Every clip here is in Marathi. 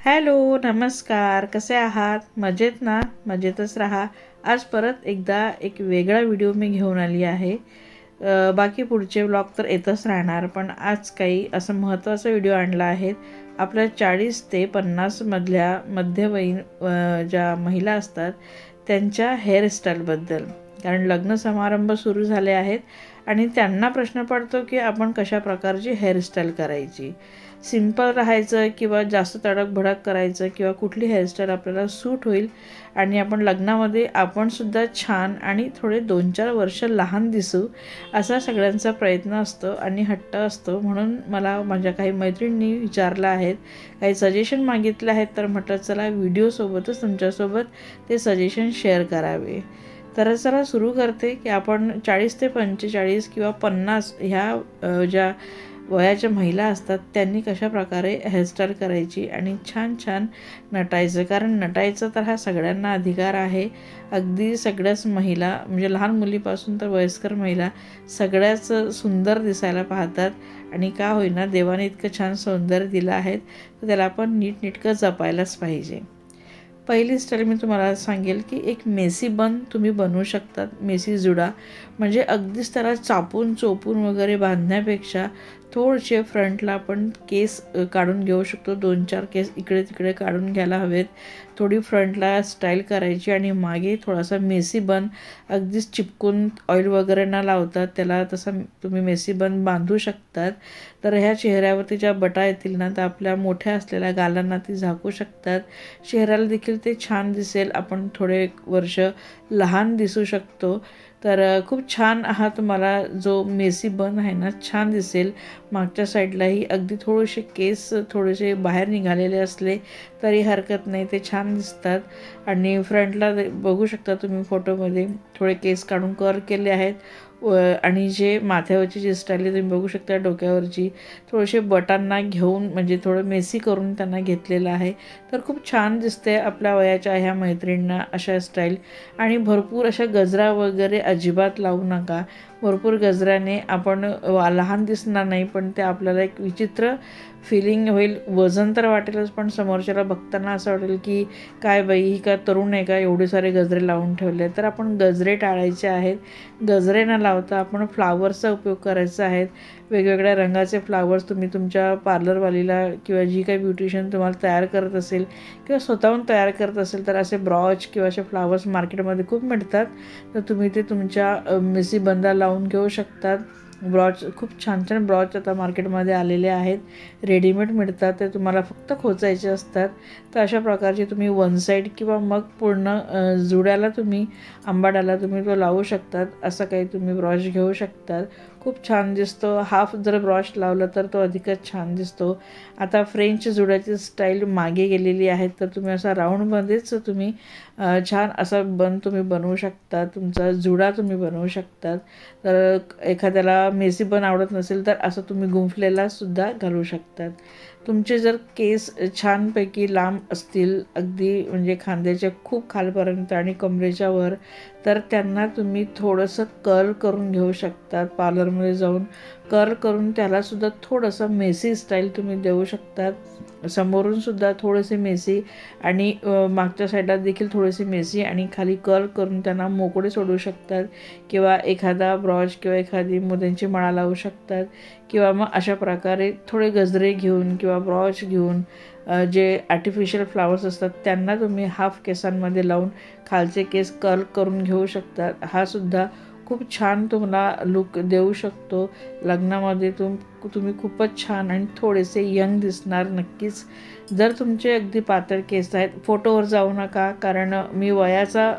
हॅलो नमस्कार. कसे आहात? मजेत ना? मजेतच राहा. आज परत एकदा एक वेगळा व्हिडिओ मी घेऊन आली आहे. बाकी पुढचे ब्लॉग तर येतच राहणार पण आज काही असं महत्त्वाचा व्हिडिओ आणला आहे. आपल्या चाळीस ते पन्नासमधल्या मध्यवयीन ज्या महिला असतात त्यांच्या हेअरस्टाईलबद्दल कारण लग्न समारंभ सुरू झाले आहेत. आणि त्यांना प्रश्न पडतो की आपण कशा प्रकारची हेअरस्टाईल करायची? सिंपल राहायचं किंवा जास्त तडक भडक करायचं किंवा कुठली हेअरस्टाईल आपल्याला सूट होईल आणि आपण लग्नामध्ये आपणसुद्धा छान आणि थोडे दोन चार वर्ष लहान दिसू असा सगळ्यांचा प्रयत्न असतो आणि हट्ट असतो. म्हणून मला माझ्या काही मैत्रिणींनी विचारलं आहेत काही सजेशन मागितले आहेत तर म्हटलं चला व्हिडिओसोबतच तुमच्यासोबत ते सजेशन शेअर करावे. तर सुरू करते की आपण चाळीस ते पंचेचाळीस किंवा पन्नास ह्या ज्या वयाच्या महिला असतात त्यांनी कशा प्रकारे हेअरस्टाईल करायची आणि छान छान नटायचं. कारण नटायचं तर हा सगळ्यांना अधिकार आहे. अगदी सगळ्याच महिला म्हणजे लहान मुलीपासून तर वयस्कर महिला सगळ्याच सुंदर दिसायला पाहतात आणि का होईना देवाने इतकं छान सौंदर्य दिलं आहे तर त्याला आपण नीटनेटकं जपायलाच पाहिजे. पहिली स्टाईल मी तुम्हाला सांगेल की एक मेसी बन तुम्ही बनवू शकतात मेसी जुडा. म्हणजे अगदीच त्याला चापून चोपून वगैरे बांधण्यापेक्षा थोडसे फ्रंटला आपण केस काढून घेऊ शकतो. दोन चार केस इकडे तिकडे काढून घ्यायला हवेत. थोडी फ्रंटला स्टाईल करायची आणि मागे थोडासा मेसी बन. अगदीच चिपकून ऑइल वगैरे न लावतात त्याला तसा तुम्ही मेसी बन बांधू शकतात. तर ह्या चेहऱ्यावरती ज्या बटा येतील ना तर आपल्या मोठ्या असलेल्या गालांना ती झाकू शकतात. चेहऱ्याला देखील ते छान दिसेल. आपण थोडे वर्ष लहान दिसू शकतो. तर खूप छान हा तुम्हाला जो मेसी बन आहे ना छान दिसेल. मागच्या साईडलाही अगदी थोडेसे केस थोडेसे बाहेर निघालेले असले तरी हरकत नाही ते छान दिसतात. आणि फ्रंटला ते बघू शकता तुम्ही फोटोमध्ये थोडे केस काढून कर केले आहेत. व आणि जे माथ्यावरची जी स्टाईल आहे तुम्ही बघू शकता डोक्यावरची. थोडेसे बटांना घेऊन म्हणजे थोडं मेसी करून त्यांना घेतलेलं आहे. तर खूप छान दिसते आपल्या वयाच्या ह्या मैत्रिणींना अशा स्टाईल आणि भरपूर अशा गजरा वगैरे अजिबात लावू नका. भरपूर गजऱ्याने आपण वा- लहान दिसणार नाही पण ते आपल्याला एक विचित्र फिलिंग होईल. वजन तर वाटेलच पण समोरच्याला बघताना असं वाटेल की काय बाई ही का तरुण आहे का? एवढे सारे गजरे लावून ठेवले. तर आपण गजरे टाळायचे आहेत. गजरे न लावता आपण फ्लावरचा उपयोग करायचा आहे. वेगवेगळ्या रंगाचे फ्लावर्स तुम्ही तुमच्या पार्लरवालीला किंवा जी काही ब्युटिशियन तुम्हाला तयार करत असेल किंवा स्वतःहून तयार करत असेल तर असे ब्रॉच किंवा असे फ्लावर्स मार्केटमध्ये खूप मिळतात. तर तुम्ही ते तुमच्या मिसी बंदा लावून घेऊ शकतात. ब्रॉच खूप छान छान ब्रॉच आता मार्केटमध्ये आलेले आहेत. रेडीमेड मिळतात. ते तुम्हाला फक्त खोचायचे असतात. तर अशा प्रकारचे तुम्ही वन साईड किंवा मग पूर्ण जुड्याला तुम्ही आंबाड्याला तुम्ही तो लावू शकतात. असं काही तुम्ही ब्रॉच घेऊ शकतात. खूप छान दिसतो. हाफ जर ब्रॉश लावला तर तो अधिकच छान दिसतो. आता फ्रेंच जुड्याची स्टाईल मागे गेलेली आहे तर तुम्ही असा राऊंडमध्येच तुम्ही छान असा बन तुम्ही बनवू शकता. तुमचा जुडा तुम्ही बनवू शकतात तर एखाद्याला मेसी बन आवडत नसेल तर असं तुम्ही गुंफलेला सुद्धा घालू शकतात तुमचे जर केस छानपैकी लांब असतील अगदी म्हणजे खांद्याच्या खूप खालपर्यंत आणि कमरेच्या वर तर त्यांना तुम्ही थोडंसं कर्ल करून घेऊ शकतात पार्लरमध्ये जाऊन. कर्ल करून त्यालासुद्धा थोडंसं मेसी स्टाईल तुम्ही देऊ शकतात समोरून सुद्धा थोडेसे मेसी आणि मागच्या साईडला देखील थोडेसे मेसी आणि खाली कर्ल करून त्यांना मोकळे सोडू शकतात किंवा एखादा ब्रॉच किंवा एखादी मोत्यांची माळा लावू शकतात किंवा मग अशा प्रकारे थोडे गजरे घेऊन किंवा ब्रॉच घेऊन जे आर्टिफिशियल फ्लावर्स असतात त्यांना तुम्ही हाफ केसांमध्ये लावून खालचे केस कर्ल करून घेऊ शकता. हा सुद्धा खूप छान तुम्हाला लुक देऊ शकतो. लग्नामध्ये तुम तुम्ही खूपच छान आणि थोडेसे यंग दिसणार नक्कीच. जर तुमचे अगदी पातळ केस आहेत फोटोवर जाऊ नका कारण मी वयाचा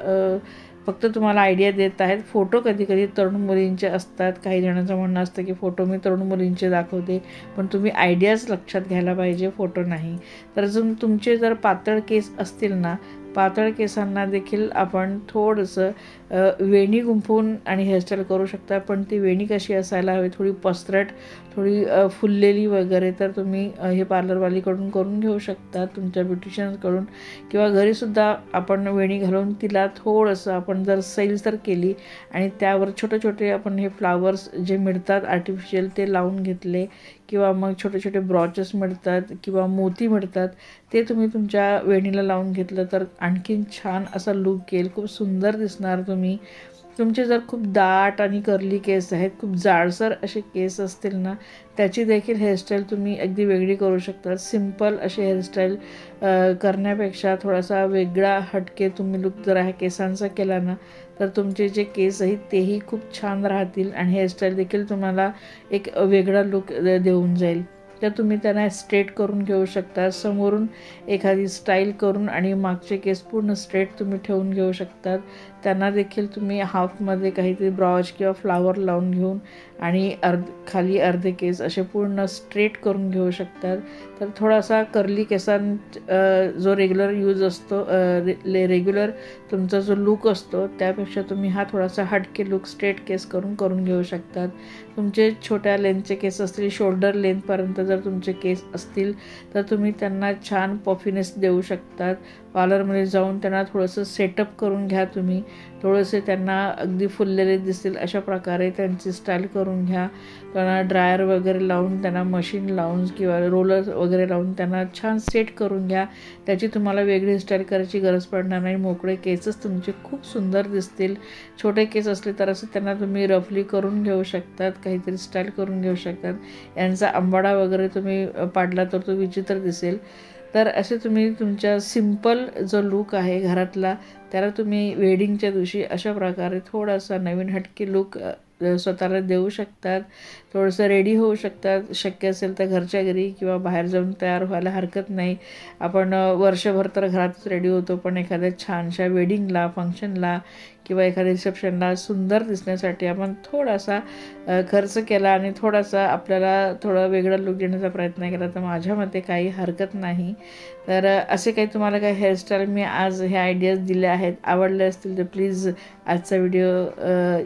फक्त तुम्हाला आयडिया देत आहेत. फोटो कधी कधी तरुण मुलींचे असतात. काही जणांचं म्हणणं असतं की फोटो मी तरुण मुलींचे दाखवते. पण तुम्ही आयडियाज लक्षात घ्यायला पाहिजे फोटो नाही. तर जर तुमचे जर पातळ केस असतील ना पातळ केसांना देखील आपण थोडंसं वेणी गुंफून आणि हेअरस्टाईल करू शकता. पण ती वेणी कशी असायला हवी? थोडी पसरट थोडी फुललेली वगैरे तर तुम्ही हे पार्लरवालीकडून करून घेऊ शकता तुमच्या ब्युटिशियन्सकडून किंवा घरीसुद्धा आपण वेणी घालून तिला थोडंसं आपण जर सैल तर केली आणि त्यावर छोटे छोटे आपण हे फ्लावर्स जे मिळतात आर्टिफिशियल ते लावून घेतले किंवा मग छोटे छोटे ब्रॉचेस मिळतात किंवा मोती मिळतात ते तुम्ही तुमच्या वेणीला लावून घेतलं तर आणखीन छान असा लुक येईल. खूप सुंदर दिसणार तुम्ही. तुमचे जर खूप दाट आणि कर्ली केस आहेत खूप जाडसर असे केस असतील ना त्याची देखील हेअरस्टाईल तुम्ही अगदी वेगळी करू शकता. सिंपल अशी हेअरस्टाईल करण्यापेक्षा थोडासा वेगळा हटके तुम्ही लुक जर ह्या केसांचा केला ना तर तुमचे जे केस आहेत तेही खूप छान राहतील आणि हेअरस्टाईल देखील तुम्हाला एक वेगळा लुक देऊन जाईल. तर तुम्ही त्यांना स्ट्रेट करून घेऊ शकता समोरून एखादी स्टाईल करून आणि मागचे केस पूर्ण स्ट्रेट तुम्ही ठेवून घेऊ शकतात. त्यांना देखील तुम्ही हाफमध्ये काहीतरी ब्रॉच किंवा फ्लावर लावून घेऊन आणि अर्ध खाली अर्धे केस असे पूर्ण स्ट्रेट करून घेऊ शकतात. तर थोडासा कर्ली केसां जो रेग्युलर यूज असतो रे रेग्युलर तुमचा जो लुक असतो त्यापेक्षा तुम्ही हा थोडासा हटके लुक स्ट्रेट केस करून करून घेऊ शकतात. तुमचे छोट्या लेंथचे केस असतील शोल्डर लेंथपर्यंत जर तुमचे केस असतील तर तुम्ही त्यांना छान पॉफिनेस देऊ शकतात. पार्लरमध्ये जाऊन त्यांना थोडंसं सेटअप करून घ्या तुम्ही. थोडेसे त्यांना अगदी फुललेले दिसतील अशा प्रकारे त्यांची स्टाईल करून घ्या. त्यांना ड्रायर वगैरे लावून त्यांना मशीन लावून किंवा रोलर वगैरे लावून त्यांना छान सेट करून घ्या. त्याची तुम्हाला वेगळी स्टाईल करायची गरज पडणार नाही. मोकळे केसच तुमचे खूप सुंदर दिसतील. छोटे केस असले तर असं त्यांना तुम्ही रफली करून घेऊ शकतात काहीतरी स्टाईल करून घेऊ शकतात. यांचा आंबाडा वगैरे तुम्ही पाडला तर तो विचित्र दिसेल. तर असे तुम्ही तुमच्या सिंपल जो लुक आहे घरातला त्याला तुम्ही वेडिंगच्या दिवशी अशा प्रकारे थोडासा नवीन हटके लुक स्वतःला देऊ शकतात. थोडंसं रेडी होऊ शकतात. शक्य असेल तर घरच्या घरी किंवा बाहेर जाऊन तयार व्हायला हरकत नाही. आपण वर्षभर तर घरातच रेडी होतो पण एखाद्या छानशा वेडिंगला फंक्शनला किंवा एखाद्या रिसेप्शनला सुंदर दिसण्यासाठी आपण थोडासा खर्च केला आणि थोडासा आपल्याला थोडं वेगळं लुक देण्याचा प्रयत्न केला तर माझ्या मते काही हरकत नाही. तर असे काही तुम्हाला काही हेअरस्टाईल मी आज हे आयडियाज दिले आहेत आवडले असतील तर प्लीज आजचा व्हिडिओ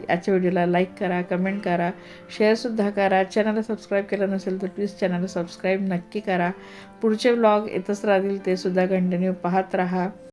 आजच्या व्हिडिओला लाईक करा कमेंट करा. शेअरसुद्धा करा. चॅनलला सबस्क्राईब केलं नसेल तर प्लीज चॅनलला सबस्क्राईब नक्की करा. पुढचे व्लॉग येतच राहतील ते सुद्धा कंटिन्यू पाहत राहा.